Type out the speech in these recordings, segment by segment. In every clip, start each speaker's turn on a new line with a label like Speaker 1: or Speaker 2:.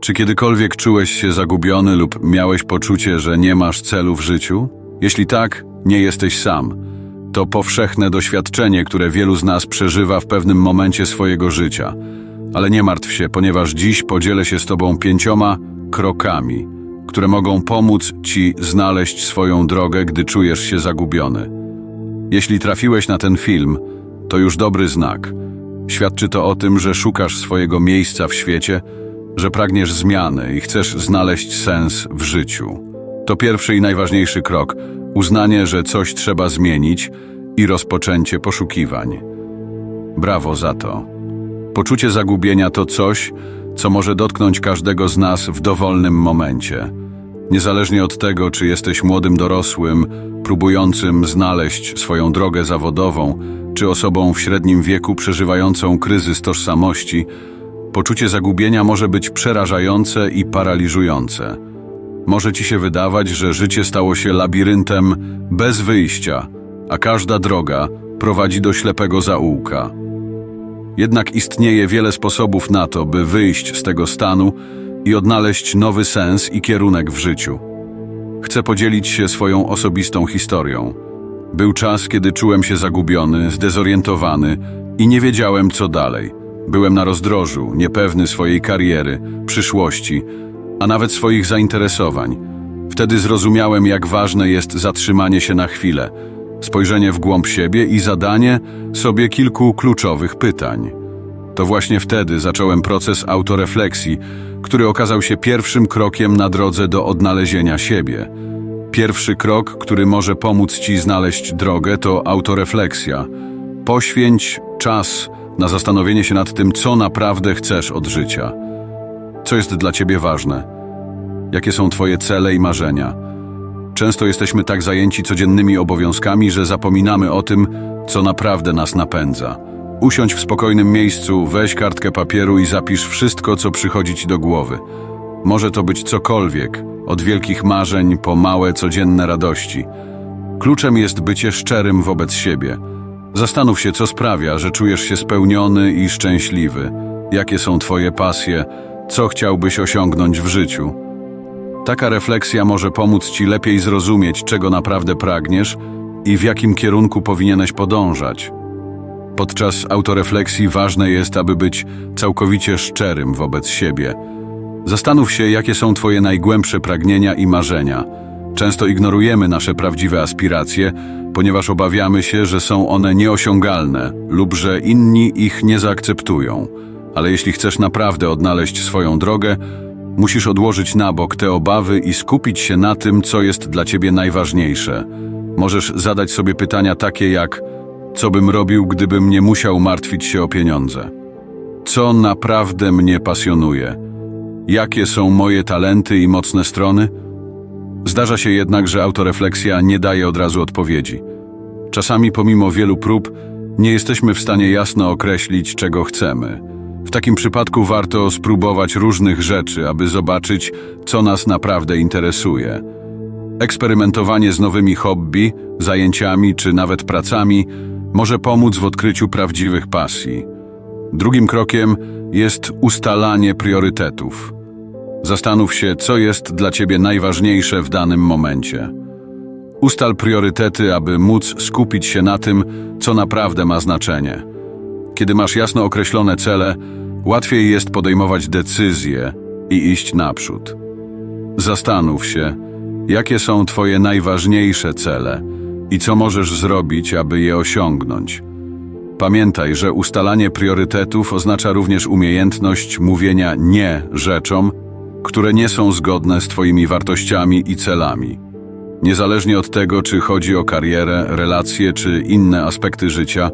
Speaker 1: Czy kiedykolwiek czułeś się zagubiony lub miałeś poczucie, że nie masz celu w życiu? Jeśli tak, nie jesteś sam. To powszechne doświadczenie, które wielu z nas przeżywa w pewnym momencie swojego życia. Ale nie martw się, ponieważ dziś podzielę się z Tobą pięcioma krokami, które mogą pomóc Ci znaleźć swoją drogę, gdy czujesz się zagubiony. Jeśli trafiłeś na ten film, to już dobry znak. Świadczy to o tym, że szukasz swojego miejsca w świecie, że pragniesz zmiany i chcesz znaleźć sens w życiu. To pierwszy i najważniejszy krok uznanie, że coś trzeba zmienić i rozpoczęcie poszukiwań. Brawo za to. Poczucie zagubienia to coś, co może dotknąć każdego z nas w dowolnym momencie. Niezależnie od tego, czy jesteś młodym dorosłym, próbującym znaleźć swoją drogę zawodową, czy osobą w średnim wieku przeżywającą kryzys tożsamości, poczucie zagubienia może być przerażające i paraliżujące. Może ci się wydawać, że życie stało się labiryntem bez wyjścia, a każda droga prowadzi do ślepego zaułka. Jednak istnieje wiele sposobów na to, by wyjść z tego stanu i odnaleźć nowy sens i kierunek w życiu. Chcę podzielić się swoją osobistą historią. Był czas, kiedy czułem się zagubiony, zdezorientowany i nie wiedziałem, co dalej. Byłem na rozdrożu, niepewny swojej kariery, przyszłości, a nawet swoich zainteresowań. Wtedy zrozumiałem, jak ważne jest zatrzymanie się na chwilę, spojrzenie w głąb siebie i zadanie sobie kilku kluczowych pytań. To właśnie wtedy zacząłem proces autorefleksji, który okazał się pierwszym krokiem na drodze do odnalezienia siebie. Pierwszy krok, który może pomóc Ci znaleźć drogę, to autorefleksja. Poświęć czas na zastanowienie się nad tym, co naprawdę chcesz od życia. Co jest dla Ciebie ważne? Jakie są Twoje cele i marzenia? Często jesteśmy tak zajęci codziennymi obowiązkami, że zapominamy o tym, co naprawdę nas napędza. Usiądź w spokojnym miejscu, weź kartkę papieru i zapisz wszystko, co przychodzi ci do głowy. Może to być cokolwiek, od wielkich marzeń po małe codzienne radości. Kluczem jest bycie szczerym wobec siebie. Zastanów się, co sprawia, że czujesz się spełniony i szczęśliwy. Jakie są Twoje pasje, co chciałbyś osiągnąć w życiu. Taka refleksja może pomóc Ci lepiej zrozumieć, czego naprawdę pragniesz i w jakim kierunku powinieneś podążać. Podczas autorefleksji ważne jest, aby być całkowicie szczerym wobec siebie. Zastanów się, jakie są Twoje najgłębsze pragnienia i marzenia. Często ignorujemy nasze prawdziwe aspiracje, ponieważ obawiamy się, że są one nieosiągalne lub że inni ich nie zaakceptują. Ale jeśli chcesz naprawdę odnaleźć swoją drogę, musisz odłożyć na bok te obawy i skupić się na tym, co jest dla Ciebie najważniejsze. Możesz zadać sobie pytania takie jak: co bym robił, gdybym nie musiał martwić się o pieniądze? Co naprawdę mnie pasjonuje? Jakie są moje talenty i mocne strony? Zdarza się jednak, że autorefleksja nie daje od razu odpowiedzi. Czasami, pomimo wielu prób, nie jesteśmy w stanie jasno określić, czego chcemy. W takim przypadku warto spróbować różnych rzeczy, aby zobaczyć, co nas naprawdę interesuje. Eksperymentowanie z nowymi hobby, zajęciami czy nawet pracami może pomóc w odkryciu prawdziwych pasji. Drugim krokiem jest ustalanie priorytetów. Zastanów się, co jest dla Ciebie najważniejsze w danym momencie. Ustal priorytety, aby móc skupić się na tym, co naprawdę ma znaczenie. Kiedy masz jasno określone cele, łatwiej jest podejmować decyzje i iść naprzód. Zastanów się, jakie są Twoje najważniejsze cele i co możesz zrobić, aby je osiągnąć. Pamiętaj, że ustalanie priorytetów oznacza również umiejętność mówienia nie rzeczom, które nie są zgodne z Twoimi wartościami i celami. Niezależnie od tego, czy chodzi o karierę, relacje czy inne aspekty życia,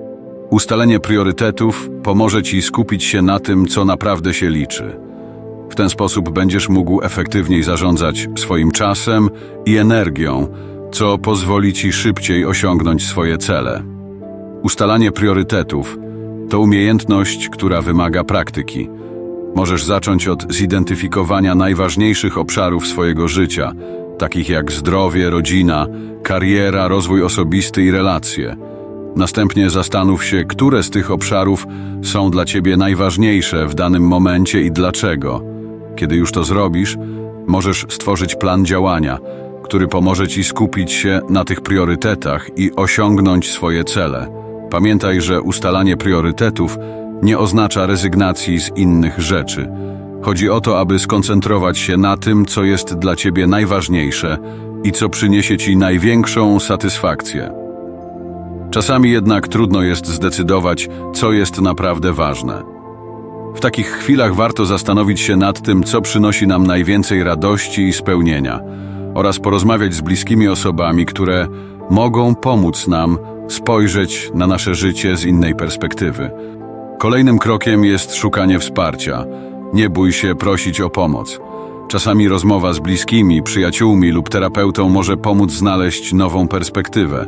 Speaker 1: ustalenie priorytetów pomoże Ci skupić się na tym, co naprawdę się liczy. W ten sposób będziesz mógł efektywniej zarządzać swoim czasem i energią, co pozwoli Ci szybciej osiągnąć swoje cele. Ustalanie priorytetów to umiejętność, która wymaga praktyki. Możesz zacząć od zidentyfikowania najważniejszych obszarów swojego życia, takich jak zdrowie, rodzina, kariera, rozwój osobisty i relacje. Następnie zastanów się, które z tych obszarów są dla Ciebie najważniejsze w danym momencie i dlaczego. Kiedy już to zrobisz, możesz stworzyć plan działania, który pomoże ci skupić się na tych priorytetach i osiągnąć swoje cele. Pamiętaj, że ustalanie priorytetów nie oznacza rezygnacji z innych rzeczy. Chodzi o to, aby skoncentrować się na tym, co jest dla ciebie najważniejsze i co przyniesie ci największą satysfakcję. Czasami jednak trudno jest zdecydować, co jest naprawdę ważne. W takich chwilach warto zastanowić się nad tym, co przynosi nam najwięcej radości i spełnienia, oraz porozmawiać z bliskimi osobami, które mogą pomóc nam spojrzeć na nasze życie z innej perspektywy. Kolejnym krokiem jest szukanie wsparcia. Nie bój się prosić o pomoc. Czasami rozmowa z bliskimi, przyjaciółmi lub terapeutą może pomóc znaleźć nową perspektywę.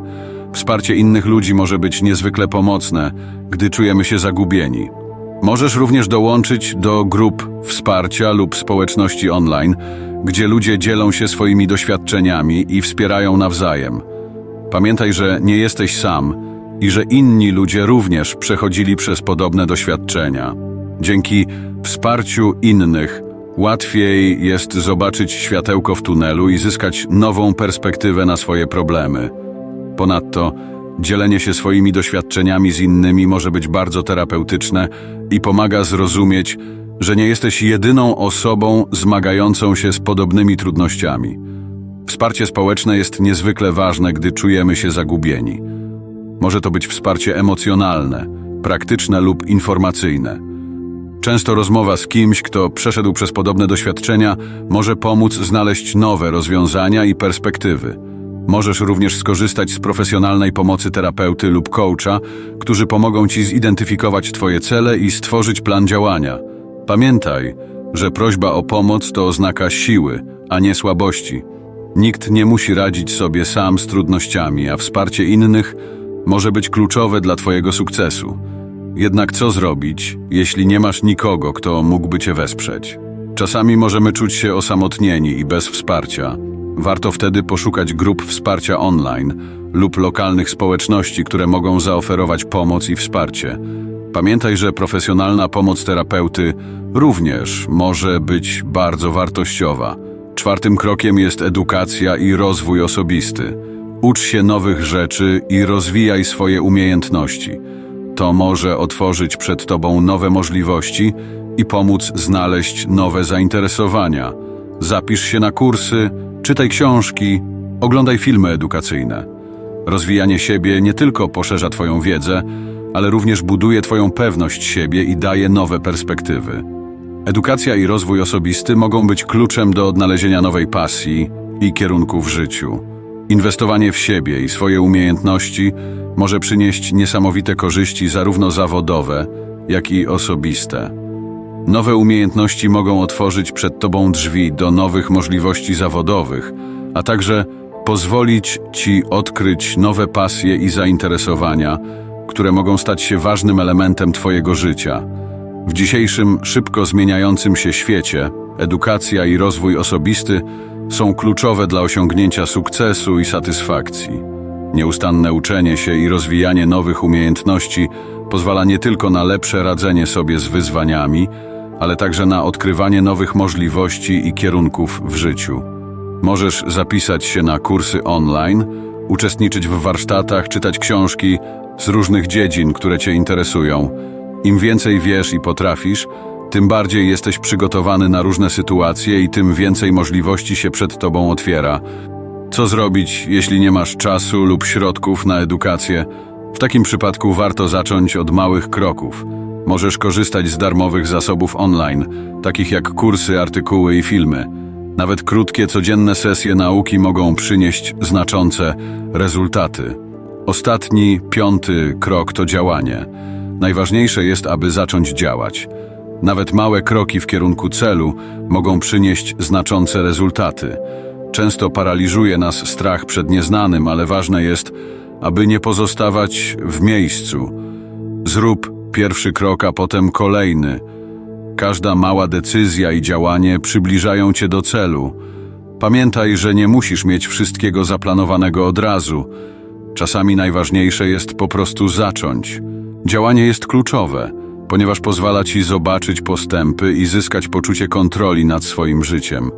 Speaker 1: Wsparcie innych ludzi może być niezwykle pomocne, gdy czujemy się zagubieni. Możesz również dołączyć do grup wsparcia lub społeczności online, gdzie ludzie dzielą się swoimi doświadczeniami i wspierają nawzajem. Pamiętaj, że nie jesteś sam i że inni ludzie również przechodzili przez podobne doświadczenia. Dzięki wsparciu innych łatwiej jest zobaczyć światełko w tunelu i zyskać nową perspektywę na swoje problemy. Ponadto dzielenie się swoimi doświadczeniami z innymi może być bardzo terapeutyczne i pomaga zrozumieć, że nie jesteś jedyną osobą zmagającą się z podobnymi trudnościami. Wsparcie społeczne jest niezwykle ważne, gdy czujemy się zagubieni. Może to być wsparcie emocjonalne, praktyczne lub informacyjne. Często rozmowa z kimś, kto przeszedł przez podobne doświadczenia, może pomóc znaleźć nowe rozwiązania i perspektywy. Możesz również skorzystać z profesjonalnej pomocy terapeuty lub coacha, którzy pomogą Ci zidentyfikować Twoje cele i stworzyć plan działania. Pamiętaj, że prośba o pomoc to oznaka siły, a nie słabości. Nikt nie musi radzić sobie sam z trudnościami, a wsparcie innych może być kluczowe dla Twojego sukcesu. Jednak co zrobić, jeśli nie masz nikogo, kto mógłby Cię wesprzeć? Czasami możemy czuć się osamotnieni i bez wsparcia. Warto wtedy poszukać grup wsparcia online lub lokalnych społeczności, które mogą zaoferować pomoc i wsparcie. Pamiętaj, że profesjonalna pomoc terapeuty również może być bardzo wartościowa. Czwartym krokiem jest edukacja i rozwój osobisty. Ucz się nowych rzeczy i rozwijaj swoje umiejętności. To może otworzyć przed Tobą nowe możliwości i pomóc znaleźć nowe zainteresowania. Zapisz się na kursy, czytaj książki, oglądaj filmy edukacyjne. Rozwijanie siebie nie tylko poszerza Twoją wiedzę, ale również buduje Twoją pewność siebie i daje nowe perspektywy. Edukacja i rozwój osobisty mogą być kluczem do odnalezienia nowej pasji i kierunku w życiu. Inwestowanie w siebie i swoje umiejętności może przynieść niesamowite korzyści zarówno zawodowe, jak i osobiste. Nowe umiejętności mogą otworzyć przed Tobą drzwi do nowych możliwości zawodowych, a także pozwolić Ci odkryć nowe pasje i zainteresowania, które mogą stać się ważnym elementem Twojego życia. W dzisiejszym, szybko zmieniającym się świecie, edukacja i rozwój osobisty są kluczowe dla osiągnięcia sukcesu i satysfakcji. Nieustanne uczenie się i rozwijanie nowych umiejętności pozwala nie tylko na lepsze radzenie sobie z wyzwaniami, ale także na odkrywanie nowych możliwości i kierunków w życiu. Możesz zapisać się na kursy online, uczestniczyć w warsztatach, czytać książki z różnych dziedzin, które Cię interesują. Im więcej wiesz i potrafisz, tym bardziej jesteś przygotowany na różne sytuacje i tym więcej możliwości się przed Tobą otwiera. Co zrobić, jeśli nie masz czasu lub środków na edukację? W takim przypadku warto zacząć od małych kroków. Możesz korzystać z darmowych zasobów online, takich jak kursy, artykuły i filmy. Nawet krótkie, codzienne sesje nauki mogą przynieść znaczące rezultaty. Ostatni, piąty krok to działanie. Najważniejsze jest, aby zacząć działać. Nawet małe kroki w kierunku celu mogą przynieść znaczące rezultaty. Często paraliżuje nas strach przed nieznanym, ale ważne jest, aby nie pozostawać w miejscu. Zrób pierwszy krok, a potem kolejny. Każda mała decyzja i działanie przybliżają cię do celu. Pamiętaj, że nie musisz mieć wszystkiego zaplanowanego od razu. Czasami najważniejsze jest po prostu zacząć. Działanie jest kluczowe. Ponieważ pozwala ci zobaczyć postępy i zyskać poczucie kontroli nad swoim życiem.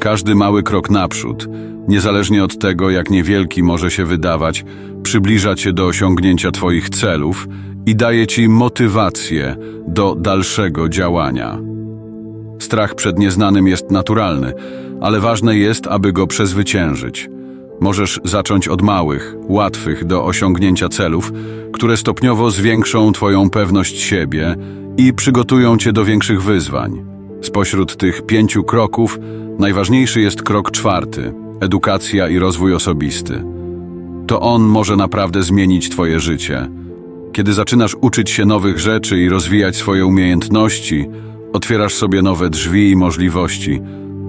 Speaker 1: Każdy mały krok naprzód, niezależnie od tego, jak niewielki może się wydawać, przybliża cię do osiągnięcia Twoich celów i daje ci motywację do dalszego działania. Strach przed nieznanym jest naturalny, ale ważne jest, aby go przezwyciężyć. Możesz zacząć od małych, łatwych do osiągnięcia celów, które stopniowo zwiększą Twoją pewność siebie i przygotują Cię do większych wyzwań. Spośród tych pięciu kroków najważniejszy jest krok czwarty edukacja i rozwój osobisty. To on może naprawdę zmienić Twoje życie. Kiedy zaczynasz uczyć się nowych rzeczy i rozwijać swoje umiejętności, otwierasz sobie nowe drzwi i możliwości.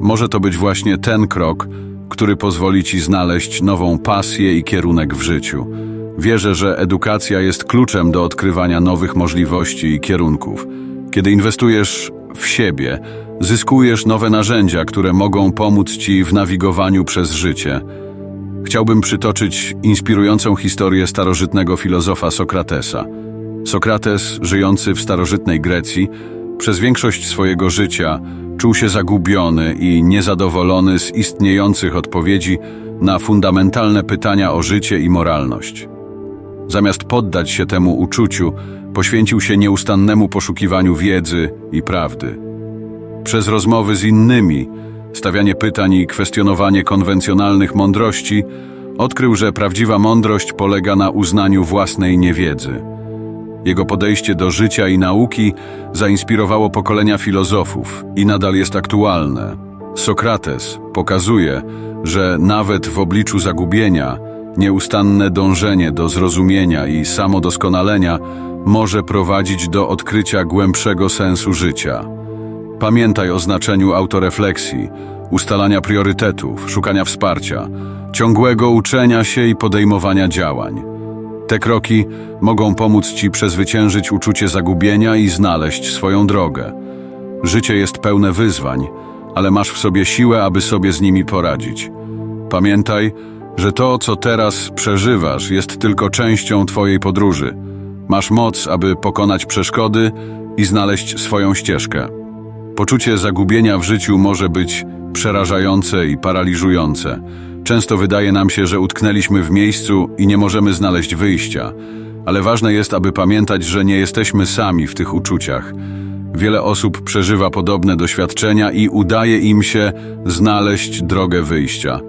Speaker 1: Może to być właśnie ten krok, który pozwoli Ci znaleźć nową pasję i kierunek w życiu. Wierzę, że edukacja jest kluczem do odkrywania nowych możliwości i kierunków. Kiedy inwestujesz w siebie, zyskujesz nowe narzędzia, które mogą pomóc Ci w nawigowaniu przez życie. Chciałbym przytoczyć inspirującą historię starożytnego filozofa Sokratesa. Sokrates, żyjący w starożytnej Grecji, przez większość swojego życia czuł się zagubiony i niezadowolony z istniejących odpowiedzi na fundamentalne pytania o życie i moralność. Zamiast poddać się temu uczuciu, poświęcił się nieustannemu poszukiwaniu wiedzy i prawdy. Przez rozmowy z innymi, stawianie pytań i kwestionowanie konwencjonalnych mądrości, odkrył, że prawdziwa mądrość polega na uznaniu własnej niewiedzy. Jego podejście do życia i nauki zainspirowało pokolenia filozofów i nadal jest aktualne. Sokrates pokazuje, że nawet w obliczu zagubienia, nieustanne dążenie do zrozumienia i samodoskonalenia może prowadzić do odkrycia głębszego sensu życia. Pamiętaj o znaczeniu autorefleksji, ustalania priorytetów, szukania wsparcia, ciągłego uczenia się i podejmowania działań. Te kroki mogą pomóc Ci przezwyciężyć uczucie zagubienia i znaleźć swoją drogę. Życie jest pełne wyzwań, ale masz w sobie siłę, aby sobie z nimi poradzić. Pamiętaj, że to, co teraz przeżywasz, jest tylko częścią Twojej podróży. Masz moc, aby pokonać przeszkody i znaleźć swoją ścieżkę. Poczucie zagubienia w życiu może być przerażające i paraliżujące. Często wydaje nam się, że utknęliśmy w miejscu i nie możemy znaleźć wyjścia, ale ważne jest, aby pamiętać, że nie jesteśmy sami w tych uczuciach. Wiele osób przeżywa podobne doświadczenia i udaje im się znaleźć drogę wyjścia.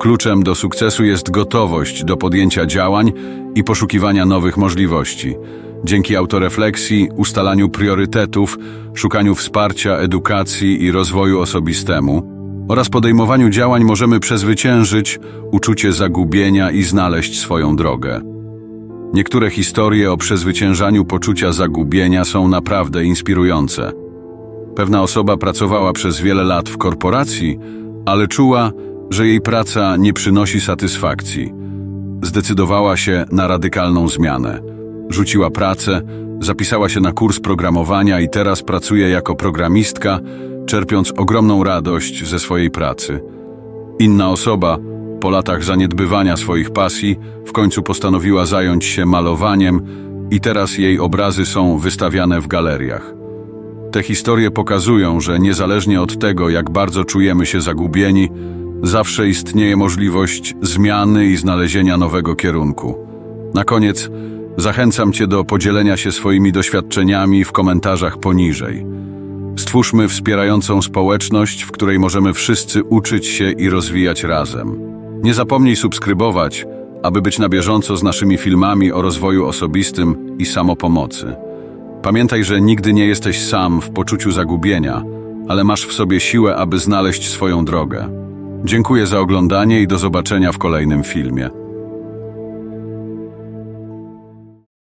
Speaker 1: Kluczem do sukcesu jest gotowość do podjęcia działań i poszukiwania nowych możliwości. Dzięki autorefleksji, ustalaniu priorytetów, szukaniu wsparcia, edukacji i rozwoju osobistemu oraz podejmowaniu działań możemy przezwyciężyć uczucie zagubienia i znaleźć swoją drogę. Niektóre historie o przezwyciężaniu poczucia zagubienia są naprawdę inspirujące. Pewna osoba pracowała przez wiele lat w korporacji, ale czuła, że jej praca nie przynosi satysfakcji. Zdecydowała się na radykalną zmianę. Rzuciła pracę, zapisała się na kurs programowania i teraz pracuje jako programistka, czerpiąc ogromną radość ze swojej pracy. Inna osoba, po latach zaniedbywania swoich pasji, w końcu postanowiła zająć się malowaniem i teraz jej obrazy są wystawiane w galeriach. Te historie pokazują, że niezależnie od tego, jak bardzo czujemy się zagubieni, zawsze istnieje możliwość zmiany i znalezienia nowego kierunku. Na koniec zachęcam Cię do podzielenia się swoimi doświadczeniami w komentarzach poniżej. Stwórzmy wspierającą społeczność, w której możemy wszyscy uczyć się i rozwijać razem. Nie zapomnij subskrybować, aby być na bieżąco z naszymi filmami o rozwoju osobistym i samopomocy. Pamiętaj, że nigdy nie jesteś sam w poczuciu zagubienia, ale masz w sobie siłę, aby znaleźć swoją drogę. Dziękuję za oglądanie i do zobaczenia w kolejnym filmie.